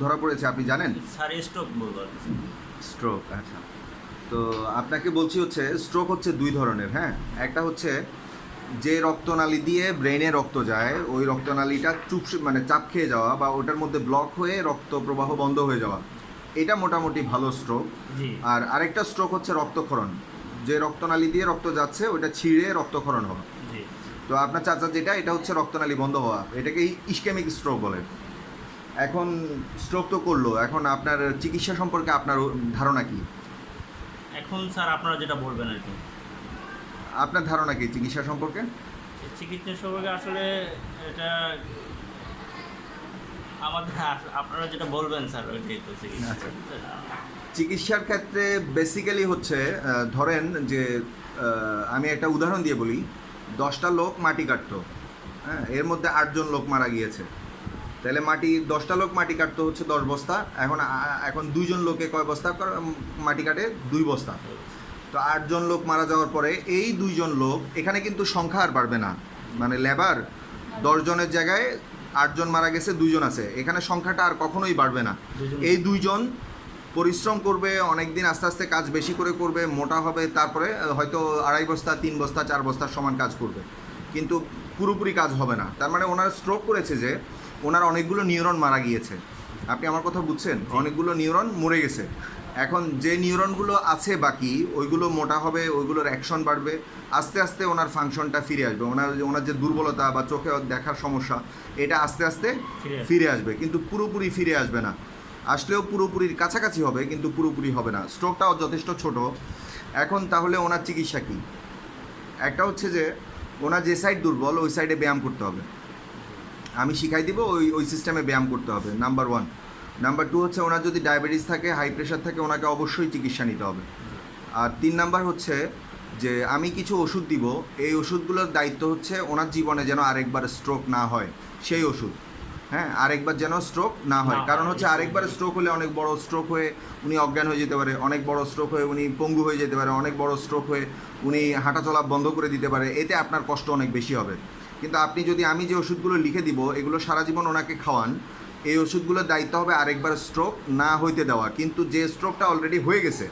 ধরা পড়েছে আপনি জানেন? স্যার স্ট্রোক বলব স্ট্রোক আচ্ছা। তো আপনাকে বলছি হচ্ছে স্ট্রোক হচ্ছে দুই ধরনের হ্যাঁ? একটা হচ্ছে যে রক্তনালী দিয়ে ব্রেনে রক্ত যায় ওই রক্তনালীটা চুপ মানে চাপ খেয়ে যাওয়া বা ওটার মধ্যে ব্লক হয়ে রক্ত প্রবাহ বন্ধ হয়ে যাওয়া এটা মোটামুটি ভালো স্ট্রোক আর আরেকটা স্ট্রোক হচ্ছে রক্তক্ষরণ যে রক্তনালী দিয়ে রক্ত যাচ্ছে ওটা ছিঁড়ে রক্তক্ষরণ হওয়া তো আপনার চাচা যেটা এটা হচ্ছে রক্তনালী বন্ধ হওয়া এটাকে ইস্কেমিক স্ট্রোক বলে। এখন স্ট্রোক তো করল এখন আপনার চিকিৎসা সম্পর্কে আপনার ধারণা কি? এখন স্যার আপনারা যেটা বলবেন আর কি। আপনার ধারণা কি চিকিৎসা সম্পর্কে? চিকিৎসা সম্পর্কে আসলে এটা আমাদের আপনারা যেটা বলবেন স্যার ওইটাই তো চিকিৎসা। আচ্ছা। চিকিৎসার ক্ষেত্রে বেসিক্যালি হচ্ছে ধরেন যে আমি একটা উদাহরণ দিয়ে বলি দশটা লোক মাটি কাটতো হ্যাঁ এর মধ্যে আটজন লোক মারা গিয়েছে। তাহলে মাটি দশটা লোক মাটি কাটতে হচ্ছে দশ বস্তা। এখন এখন দুইজন লোকে কয় বস্তা? মাটি কাটে দুই বস্তা। তো আটজন লোক মারা যাওয়ার পরে এই দুইজন লোক এখানে কিন্তু সংখ্যা আর বাড়বে না। মানে লেবার দশজনের জায়গায় আটজন মারা গেছে দুইজন আছে। এখানে সংখ্যাটা আর কখনোই বাড়বে না। এই দুইজন পরিশ্রম করবে অনেক দিন আস্তে আস্তে কাজ বেশি করে করবে মোটা হবে তারপরে হয়তো আড়াই বস্তা তিন বস্তা চার বস্তার সমান কাজ করবে। কিন্তু পুরোপুরি কাজ হবে না। তার মানে ওনার স্ট্রোক করেছে যে ওনার অনেকগুলো নিউরন মারা গিয়েছে। আপনি আমার কথা বুঝছেন? অনেকগুলো নিউরন মরে গেছে। এখন যে নিউরনগুলো আছে বাকি ওইগুলো মোটা হবে ওইগুলোর অ্যাকশন বাড়বে আস্তে আস্তে ওনার ফাংশনটা ফিরে আসবে। ওনার ওনার যে দুর্বলতা বা চোখে দেখার সমস্যা এটা আস্তে আস্তে ফিরে আসবে। কিন্তু পুরোপুরি ফিরে আসবে না। আসলেও পুরোপুরির কাছাকাছি হবে কিন্তু পুরোপুরি হবে না। স্ট্রোকটাও যথেষ্ট ছোট। এখন তাহলে ওনার চিকিৎসা কী? একটা হচ্ছে যে ওনার যে সাইড দুর্বল ওই সাইডে ব্যায়াম করতে হবে। আমি শিখাই দিব ওই ওই সিস্টেমে ব্যায়াম করতে হবে নাম্বার ওয়ান নাম্বার টু হচ্ছে ওনার যদি ডায়াবেটিস থাকে হাই প্রেশার থাকে ওনাকে অবশ্যই চিকিৎসা নিতে হবে। আর তিন নাম্বার হচ্ছে যে আমি কিছু ওষুধ দিব এই ওষুধগুলোর দায়িত্ব হচ্ছে ওনার জীবনে যেন আরেকবার স্ট্রোক না হয় সেই ওষুধ। হ্যাঁ আরেকবার যেন স্ট্রোক না হয়। কারণ হচ্ছে আরেকবার স্ট্রোক হলে অনেক বড় স্ট্রোক হয়ে উনি অজ্ঞান হয়ে যেতে পারে অনেক বড় স্ট্রোক হয়ে উনি পঙ্গু হয়ে যেতে পারে অনেক বড় স্ট্রোক হয়ে উনি হাঁটাচলা বন্ধ করে দিতে পারে এতে আপনার কষ্ট অনেক বেশি হবে। কিন্তু আপনি যদি আমি যে ওষুধগুলো লিখে দিব এগুলো সারা জীবন ওনাকে খাওয়ান এই ওষুধগুলোর দায়িত্ব হবে আরেকবার স্ট্রোক না হইতে দেওয়া। কিন্তু যে স্ট্রোকটা অলরেডি হয়ে গেছে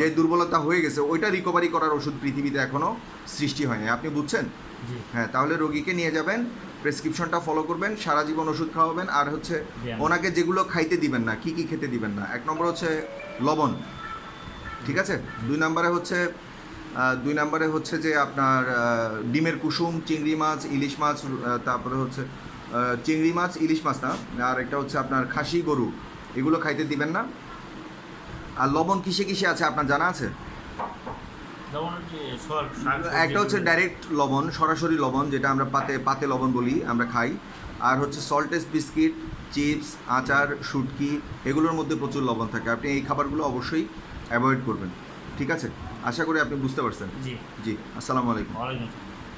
যে দুর্বলতা হয়ে গেছে ওইটা রিকভারি করার ওষুধ পৃথিবীতে এখনও সৃষ্টি হয়নি। আপনি বুঝছেন? হ্যাঁ তাহলে রোগীকে নিয়ে যাবেন প্রেসক্রিপশনটা ফলো করবেন সারা জীবন ওষুধ খাওয়াবেন আর হচ্ছে ওনাকে যেগুলো খাইতে দিবেন না কি কি খেতে দিবেন না। এক নম্বর হচ্ছে লবণ ঠিক আছে? দুই নম্বরে হচ্ছে দুই নম্বরে হচ্ছে যে আপনার ডিমের কুসুম চিংড়ি মাছ ইলিশ মাছ তারপরে হচ্ছে চিংড়ি মাছ ইলিশ মাছ না আর একটা হচ্ছে আপনার খাসি গরু এগুলো খাইতে দিবেন না। আর লবণ কিসে কিসে আছে আপনার জানা আছে? একটা হচ্ছে ডাইরেক্ট লবণ সরাসরি লবণ যেটা আমরা পাতে পাতে লবণ বলি আমরা খাই। আর হচ্ছে সল্টেস বিস্কিট চিপস আচার শুটকি এগুলোর মধ্যে প্রচুর লবণ থাকে। আপনি এই খাবারগুলো অবশ্যই অ্যাভয়েড করবেন। ঠিক আছে? আশা করি আপনি বুঝতে পারছেন। জি। জি আসসালামু আলাইকুম।